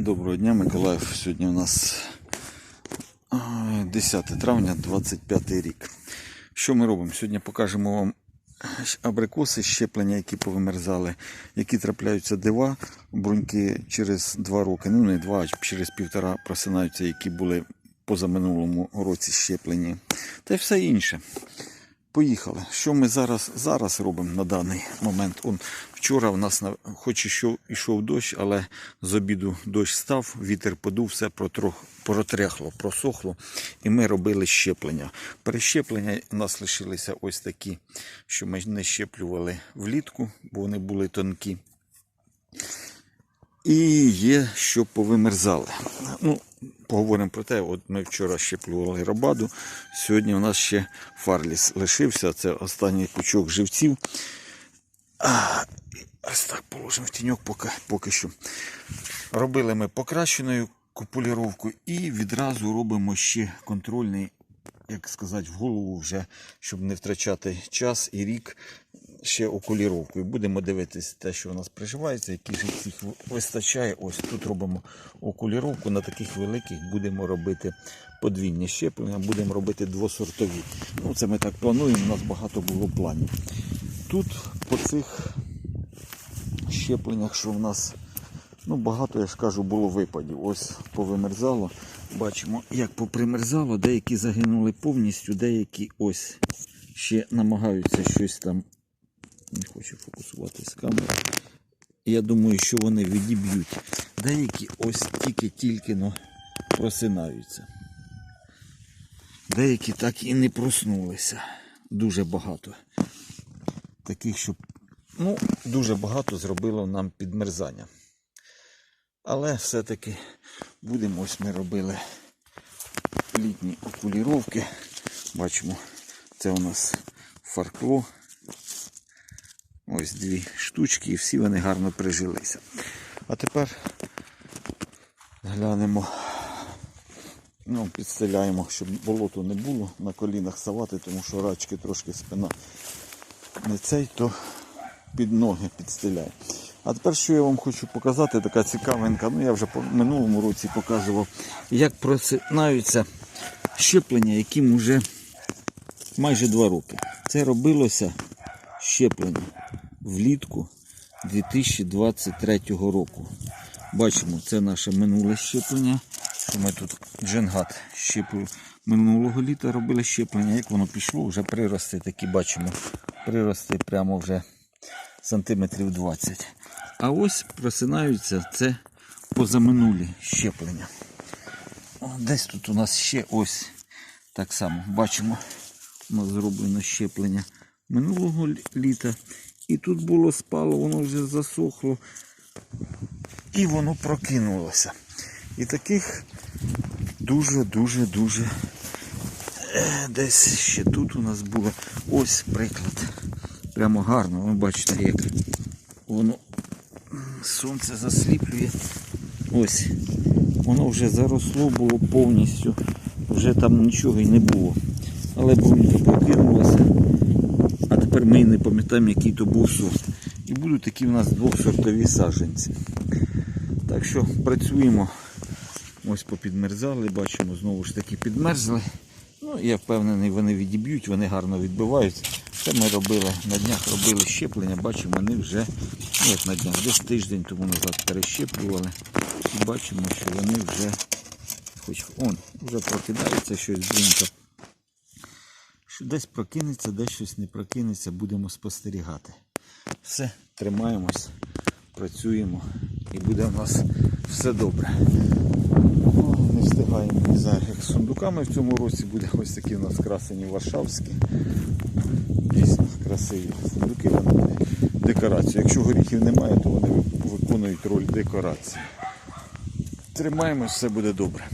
Доброго дня, Миколаїв. Сьогодні у нас 10 травня, 25 рік. Що ми робимо? Сьогодні покажемо вам абрикоси, щеплення, які повимерзали, які трапляються дива, бруньки через 2 роки, ну не 2, а через півтора просинаються, які були позаминулому році щеплені. Та й все інше. Поїхали. Що ми зараз, зараз робимо на даний момент? Он, вчора в нас, хоч і йшов, дощ, але з обіду дощ став, вітер подув, все протрох, протряхло, просохло, і ми робили щеплення. Перещеплення у нас лишилися ось такі, що ми не щеплювали влітку, бо вони були тонкі. І є, що повимерзали. Ну, поговоримо про те, от ми вчора щеплювали рабаду, сьогодні у нас ще фарліс лишився, це останній пучок живців. А, ось так положимо в тіньок поки, поки що. Робили ми покращеною купуліровку і відразу робимо ще контрольний, як сказати, в голову вже, щоб не втрачати час і рік ще окуліровку. Будемо дивитися те, що у нас приживається, які ж їх вистачає. Ось тут робимо окуліровку. На таких великих будемо робити подвійні щеплення, будемо робити двосортові. Ну, це ми так плануємо, у нас багато було планів. Тут по цих щепленнях, що в нас ну, багато, я ж кажу, було випадів. Ось повимерзало. Бачимо, як попримерзало, деякі загинули повністю, деякі ось ще намагаються щось там. Не хочу фокусуватись камера. Я думаю, що вони відіб'ють. Деякі ось тільки-тільки но просинаються. Деякі так і не проснулися. Дуже багато. Таких, що ну, дуже багато зробило нам підмерзання. Але все-таки будемо, ось ми робили літні окуліровки. Бачимо, це у нас фаркло. Ось дві штучки і всі вони гарно прижилися. А тепер глянемо, ну, підстеляємо, щоб болоту не було на колінах ставати, тому що рачки трошки спина не цей, то під ноги підстеляє. А тепер що я вам хочу показати, така цікавинка. Ну я вже по минулому році показував, як просинаються щеплення, яким вже майже два роки. Це робилося щеплення влітку 2023 року. Бачимо, це наше минуле щеплення. Що ми тут дженгат щеплю. Минулого літа робили щеплення. Як воно пішло, вже прирости такі бачимо. Прирости прямо вже сантиметрів 20. А ось просинаються це позаминулі щеплення. Десь тут у нас ще ось так само. Бачимо, у нас зроблено щеплення минулого літа. І тут було спало, воно вже засохло. І воно прокинулося. І таких дуже-дуже-дуже е, десь ще тут у нас було ось приклад. Прямо гарно. Ви бачите, як воно сонце засліплює. Ось. Воно вже заросло було повністю. Вже там нічого й не було. Але брунька прокинулася. Тепер ми не пам'ятаємо, який то був сорт. І будуть такі в нас двохсортові саджанці. Так що працюємо. Ось попідмерзали, бачимо, знову ж таки підмерзли. Ну, я впевнений, вони відіб'ють, вони гарно відбивають. Це ми робили на днях робили щеплення, бачимо, вони вже ну, як на днях, десь тиждень тому назад перещеплювали. І бачимо, що вони вже хоч он, вже прокидається щось брунька. Десь прокинеться, десь щось не прокинеться, будемо спостерігати. Все, тримаємось, працюємо і буде у нас все добре. О, Не встигаємо, не знаю, як з сундуками в цьому році буде ось такі у нас красені варшавські. Дійсно красиві сундуки, вони декорацію. Якщо горіхів немає, то вони виконують роль декорації. Тримаємось, все буде добре.